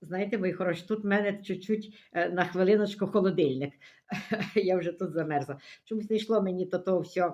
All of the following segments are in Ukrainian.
Знаєте, мої хороші, тут в мене чуть-чуть е, на хвилиночку холодильник. Я вже тут замерзла. Чомусь не йшло мені то то все,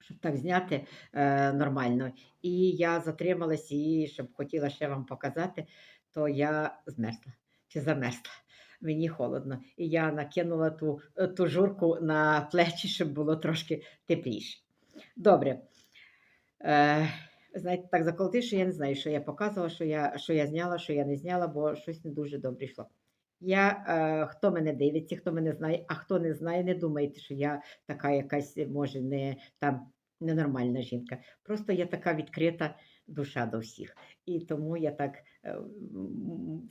щоб так зняти е, нормально. І я затрималась і щоб хотіла ще вам показати, то я змерзла чи замерзла. Мені холодно. І я накинула ту, е, ту журку на плечі, щоб було трошки тепліше. Добре. Е, знаєте, так заколотив, що я не знаю, що я показувала, що я, що я зняла, що я не зняла, бо щось не дуже добре йшло. Я, е, хто мене дивиться, хто мене знає, а хто не знає, не думайте, що я така якась, може, не там ненормальна жінка. Просто я така відкрита душа до всіх. І тому я так е,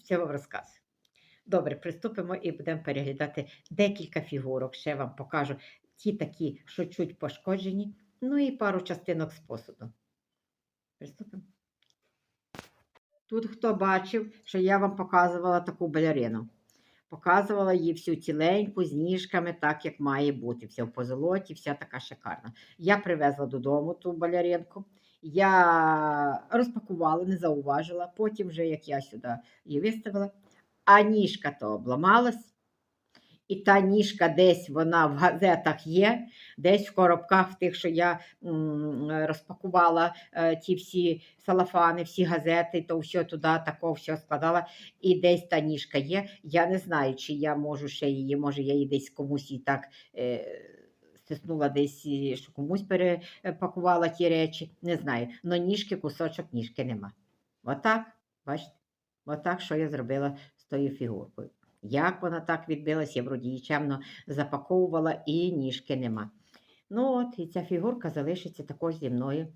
все вам розказую. Добре, приступимо і будемо переглядати декілька фігурок. Ще вам покажу ті такі, що чуть пошкоджені, ну і пару частинок з посуду. Приступимо. Тут хто бачив, що я вам показувала таку балерину. Показувала її всю ціленьку, з ніжками, так як має бути. Вся в позолоті, вся така шикарна. Я привезла додому ту балеринку. Я розпакувала, не зауважила. Потім, вже як я сюди її виставила, а ніжка то обламалась. І та ніжка десь вона в газетах є, десь в коробках, в тих, що я розпакувала е, ті всі салафани, всі газети, то все туди тако все складала. І десь та ніжка є. Я не знаю, чи я можу ще її, може, я її десь комусь і так е, стиснула десь, що комусь перепакувала ті речі. Не знаю. Но ніжки, кусочок ніжки нема. Отак, бачите? Отак, що я зробила з тою фігуркою. Як вона так відбилась, я вроді її запаковувала і ніжки нема. Ну от, і ця фігурка залишиться також зі мною.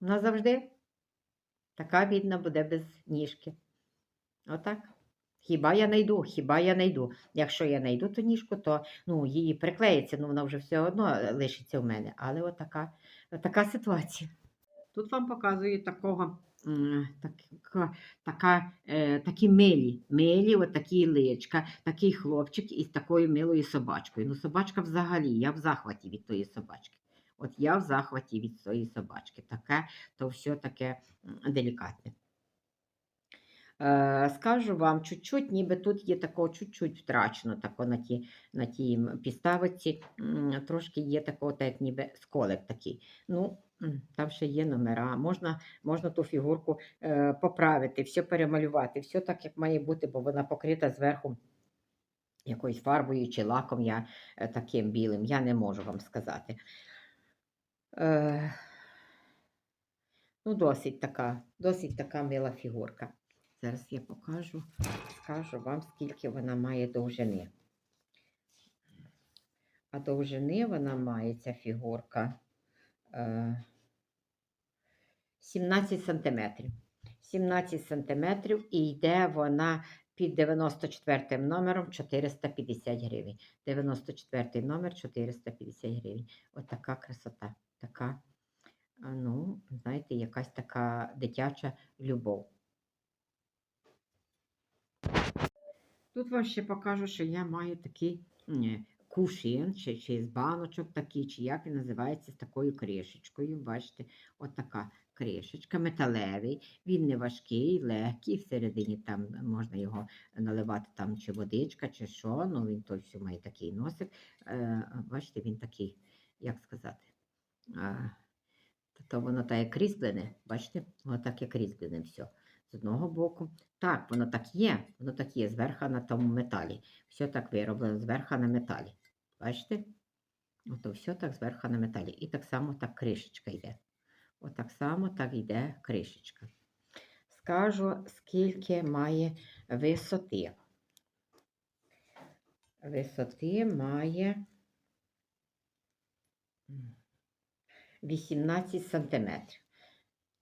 Назавжди. Така бідна буде без ніжки. Отак. Хіба я найду, хіба я найду. Якщо я найду ту ніжку, то ну, її приклеїться, ну вона вже все одно лишиться в мене. Але отака, отака ситуація. Тут вам показую такого, така, така, е, такі милі, милі, от такі личка, такий хлопчик із такою милою собачкою. Ну, собачка взагалі, я в захваті від тої собачки. От я в захваті від цієї собачки. Таке, то все таке делікатне. Е, скажу вам, чуть-чуть, ніби тут є такого чуть-чуть втрачено тако на ті, на тій м, підставиці, трошки є такого, так ніби сколик такий. Ну, там ще є номера. Можна, можна ту фігурку е, поправити, все перемалювати, все так, як має бути, бо вона покрита зверху якоюсь фарбою чи лаком я е, таким білим. Я не можу вам сказати. Е, ну, досить така, досить така мила фігурка. Зараз я покажу, скажу вам, скільки вона має довжини. А довжини вона має ця фігурка е, 17 сантиметрів. 17 сантиметрів і йде вона під 94 номером 450 гривень. 94 номер 450 гривень. Отака красота. Така, ну, знаєте, якась така дитяча любов. Тут вам ще покажу, що я маю такий м, кувшин, чи, чи з баночок такий, чи як він називається, з такою кришечкою. Бачите, отака кришечка, металевий. Він не важкий, легкий. Всередині там можна його наливати там чи водичка, чи що. Ну він все має такий носик. Е, бачите, він такий, як сказати. То воно так як різьблене, бачите, воно так як різьблене все. З одного боку. Так, воно так є, воно так є, зверху на тому металі. Все так вироблено зверху на металі. Бачите? Ото все так зверху на металі. І так само так кришечка йде. Отак само так йде кришечка. Скажу, скільки має висоти. Висоти має 18 сантиметрів.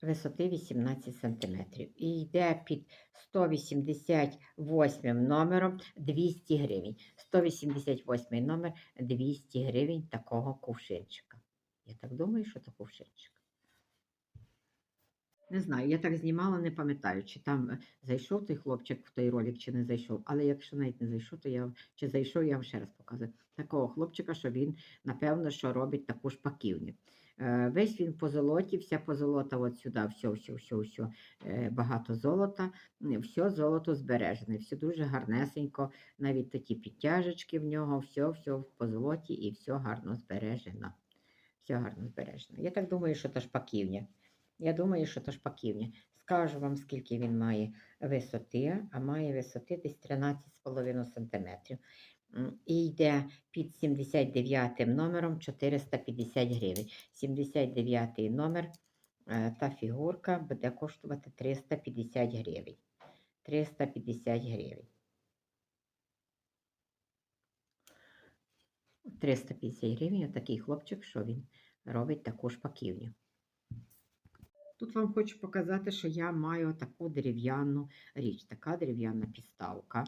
Висоти 18 сантиметрів. І йде під 188 номером 200 гривень. 188 номер 200 гривень такого кувшинчика. Я так думаю, що це кувшинчик. Не знаю, я так знімала, не пам'ятаю, чи там е, зайшов той хлопчик в той ролик, чи не зайшов. Але якщо навіть не зайшов, то я чи зайшов, я вам ще раз показую. Такого хлопчика, що він, напевно, що робить таку шпаківню. Е, Весь він по золоті, вся позолота от сюди, все, все, все, все, багато золота, все золото збережене, все дуже гарнесенько, навіть такі підтяжечки в нього, все, все в позолоті і все гарно збережено. Все гарно збережено. Я так думаю, що то шпаківня. Я думаю, що то шпаківня. Скажу вам, скільки він має висоти, а має висоти десь 13,5 см. І йде під 79 номером 450 гривень. 79 номер е, та фігурка буде коштувати 350 гривень. 350 гривень. 350 гривень отакий хлопчик, що він робить таку шпаківню. Тут вам хочу показати, що я маю таку дерев'яну річ, така дерев'яна підставка.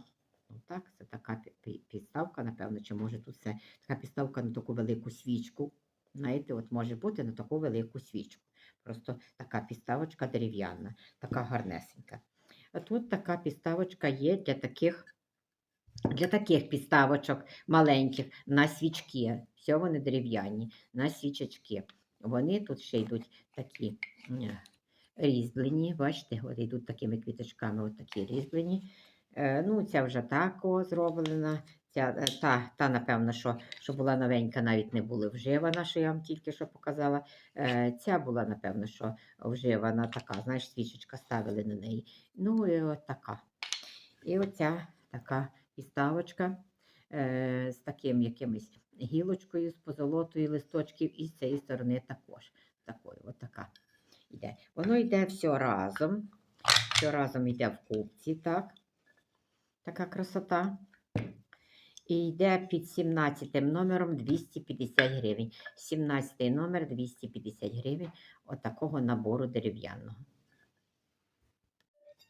Ну, так, це така пі- пі- підставка, напевно, чи може тут це така підставка на таку велику свічку. Знаєте, от може бути на таку велику свічку. Просто така підставочка дерев'яна, така гарнесенька. А тут така підставочка є для таких, для таких підставочок маленьких на свічки. Все вони дерев'яні, на свічечки. Вони тут ще йдуть такі е, різьблені, бачите, от йдуть такими квіточками, от такі різьблені. Е, Ну, ця вже тако зроблена. Ця, е, та, та, напевно, що, що була новенька, навіть не була вживана, що я вам тільки що показала. Ця була, напевно, що вживана така, знаєш, свічечка ставили на неї. Ну, і от така. І оця така підставочка з таким якимось гілочкою, з позолотою листочків, і з цієї сторони також. Такою, от йде. Воно йде все разом. Все разом йде в купці, так. Така красота. І йде під 17 номером 250 гривень. 17 номер 250 гривень отакого набору дерев'яного.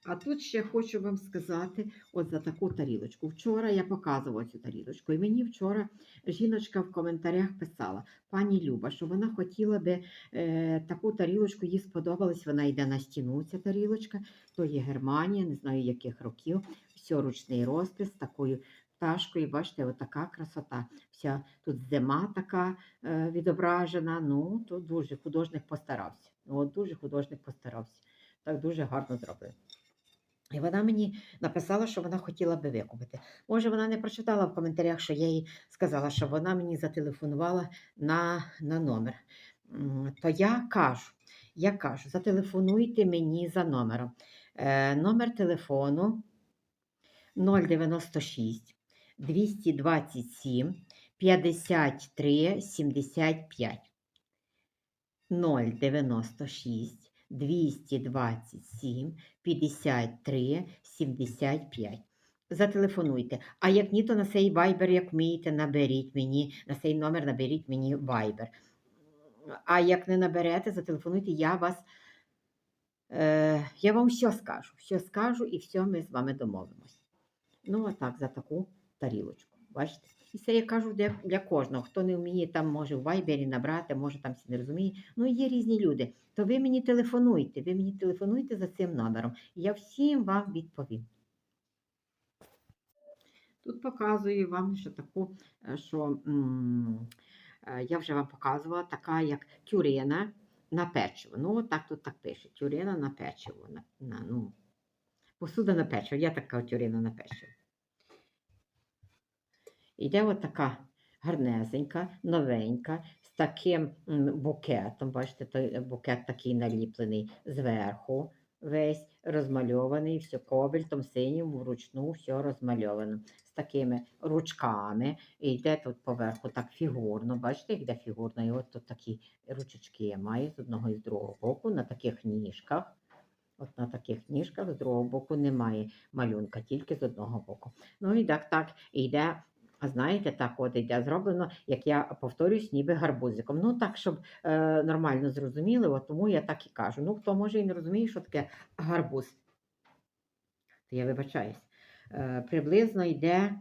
А тут ще хочу вам сказати от за таку тарілочку. Вчора я показувала цю тарілочку, і мені вчора жіночка в коментарях писала, пані Люба, що вона хотіла би е, таку тарілочку, їй сподобалась, вона йде на стіну, ця тарілочка, то є Германія, не знаю яких років, все ручний розпис такою пташкою, бачите, отака красота. Вся тут зима така е, відображена, ну, тут дуже художник постарався. От дуже художник постарався. Так дуже гарно зроблено. І вона мені написала, що вона хотіла би викупити. Може, вона не прочитала в коментарях, що я їй сказала, що вона мені зателефонувала на, на номер. То я кажу, я кажу, зателефонуйте мені за номером. Е, номер телефону 096 227 53 75. 096 227 53 75. Зателефонуйте. А як ні, то на цей вайбер, як вмієте, наберіть мені, на цей номер наберіть мені вайбер. А як не наберете, зателефонуйте, я вас. Е, я вам все скажу. Все скажу і все ми з вами домовимось. Ну, а так, за таку тарілочку. Бачите? І це я кажу для, для кожного. Хто не вміє, там може в вайбері набрати, може там всі не розуміє. Ну, є різні люди. То ви мені телефонуйте, ви мені телефонуйте за цим номером. і Я всім вам відповім. Тут показую вам, що таку, е, що м, е, я вже вам показувала, така як тюрена на печиво. Ну, так тут так пише. Тюрена на печиво. На, на, ну, посуда на печиво. Я така тюрена на печиво. Іде от така гарнезенька, новенька, з таким букетом. Бачите, той букет такий наліплений зверху, весь розмальований, все ковальтом синім, вручну, все розмальовано. З такими ручками. І йде тут поверху так фігурно. Бачите, йде фігурно. І от тут такі ручечки я маю з одного і з другого боку, на таких ніжках. От на таких ніжках з другого боку немає малюнка, тільки з одного боку. Ну і так, так, йде а знаєте, так от йде зроблено, як я повторюсь, ніби гарбузиком. Ну так, щоб е, нормально зрозуміли, от тому я так і кажу. Ну, хто може і не розуміє, що таке гарбуз, то я вибачаюсь. Е, приблизно йде,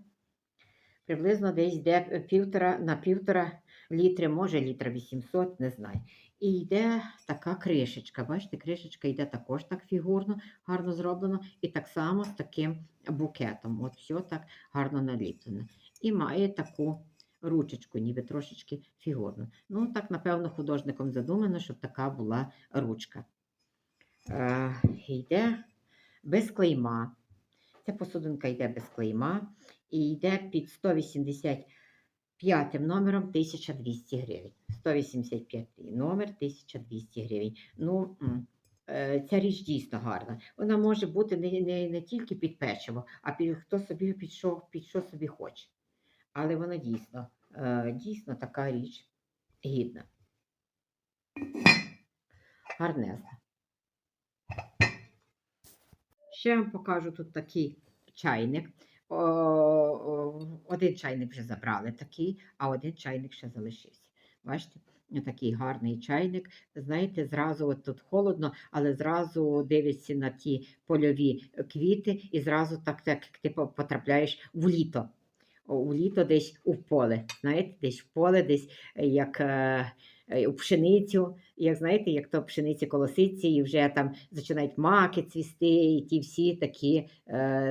приблизно десь йде півтора на півтора літри, може літра 800, не знаю. І йде така кришечка. Бачите, кришечка йде також так фігурно, гарно зроблено, і так само з таким букетом. От все так гарно наліплено і має таку ручечку, ніби трошечки фігурно. Ну, так, напевно, художником задумано, щоб така була ручка. Е, йде без клейма. Ця посудинка йде без клейма і йде під 185 номером 1200 гривень. 185 номер 1200 гривень. Ну, е, ця річ дійсно гарна. Вона може бути не, не, не тільки під печиво, а під хто собі під що, під що собі хоче. Але вона дійсно, е, дійсно така річ гідна. Гарнезна. Ще вам покажу тут такий чайник. Один чайник вже забрали такий, а один чайник ще залишився. Бачите? Такий гарний чайник. Знаєте, зразу от тут холодно, але зразу дивишся на ті польові квіти, і зразу так, так ти потрапляєш в літо. У літо десь у поле. Знаєте, десь в поле, десь е, як е, е, у пшеницю, як знаєте, як то пшениці колоситься, і вже там починають маки цвісти, і ті всі такі,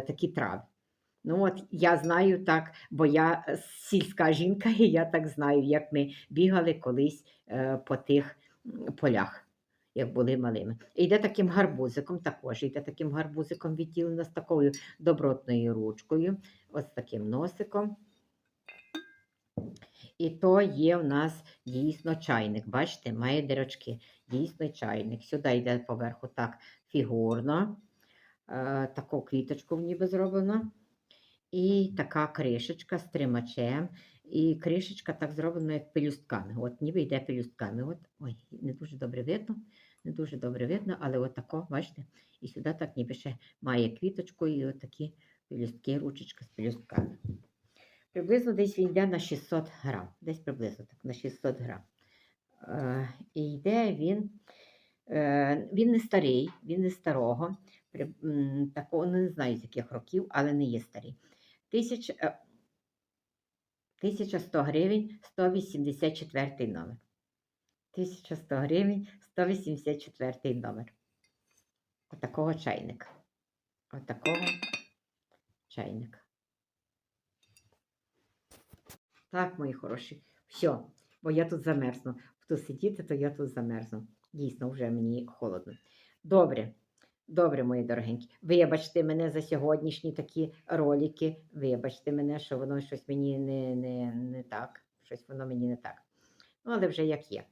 такі трави. Ну от я знаю так, бо я сільська жінка, і я так знаю, як ми бігали колись по тих полях, як були малими. І йде таким гарбузиком, також йде таким гарбузиком відділено з такою добротною ручкою, ось таким носиком. І то є в нас дійсно чайник. Бачите, має дирочки. Дійсно чайник. Сюди йде поверху так фігурно. Е, таку квіточку в ніби зроблено. І така кришечка з тримачем. І кришечка так зроблена, як пелюстками. От ніби йде пелюстками. От, ой, не дуже добре видно, не дуже добре видно, але от бачите, і сюди так ніби ще має квіточку і от пелюстки, ручечка з пелюстками. Приблизно десь він йде на 600 грам. Десь приблизно так, на 600 грам. Е, і йде він, е, він не старий, він не старого. Такого не знаю з яких років, але не є старий. Тисяч, е, 1100 гривень 184 номер. 1100 гривень 184 номер. Отакого чайника. Отакого чайника. Так, мої хороші. Все, бо я тут замерзну. Хто сидіти, то я тут замерзну. Дійсно, вже мені холодно. Добре, добре, мої дорогенькі. Вибачте мене за сьогоднішні такі ролики. Вибачте мене, що воно щось мені не, не, не так. Щось воно мені не так. Ну, але вже як є.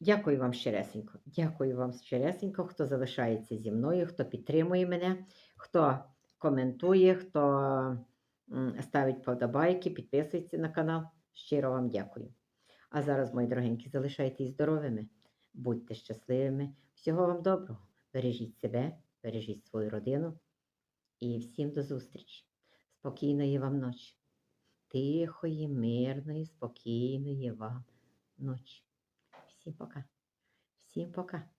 Дякую вам щиресенько. Дякую вам щиресенько, хто залишається зі мною, хто підтримує мене, хто коментує, хто ставить подобайки, підписується на канал. Щиро вам дякую. А зараз, мої дорогенькі, залишайтесь здоровими, будьте щасливими. Всього вам доброго. Бережіть себе, бережіть свою родину. І всім до зустрічі. Спокійної вам ночі. Тихої, мирної, спокійної вам ночі. Всім пока. Всім пока.